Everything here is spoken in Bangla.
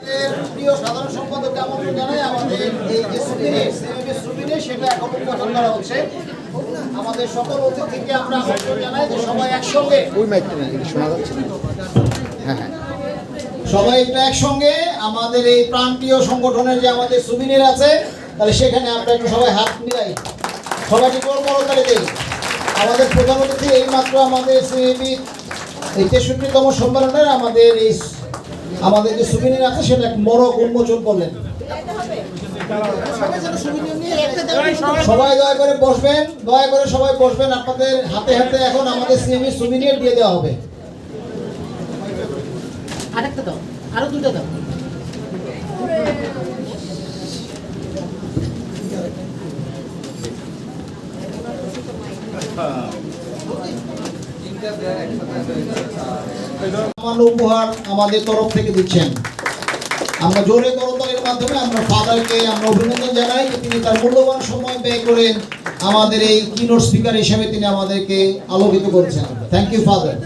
প্রিয় সাধারণ সম্পাদককে আমন্ত্রণ জানাই আমাদের এই যে সুবিনে সেটা এখন উদ্বোধন করা হচ্ছে। আমাদের সকল অতিথিকে আমরা আমন্ত্রণ জানাই যে সবাই একসঙ্গে ওই মাইকটা এটা শোনা যাচ্ছে হ্যাঁ হ্যাঁ। সবাই একটু একসঙ্গে আমাদের এই প্রান্তীয় সংগঠনের যে আমাদের সুবিনের আছে তাহলে সেখানে আমরা একটু সবাই হাত মিলাই। সবাইকে কর্মরতারে দেই। আমাদের প্রধান অতিথি এইমাত্র আমাদের সিএবি এই তেষট্টিতম সম্মেলনের আমাদের এই আমাদের যে সুবিনের আছে সেটা এক মরক উন্মোচন করলেন। সবাই দয়া করে বসবেন দয়া করে সবাই বসবেন। আপনাদের হাতে হাতে এখন আমাদের সিএবি সুবিনিয়ার দিয়ে দেওয়া হবে। আরেকটা দাও আরও দুটো দাও। সামান্য উপহার আমাদের তরফ থেকে দিচ্ছেন। আমরা জোরে করতালের মাধ্যমে আমরা ফাদারকে, আমরা অভিনন্দন জানাই যে তিনি তার মূল্যবান সময় ব্যয় করে আমাদের এই কিনোর স্পিকার হিসেবে তিনি আমাদেরকে আলোকিত করেছেন। Thank you father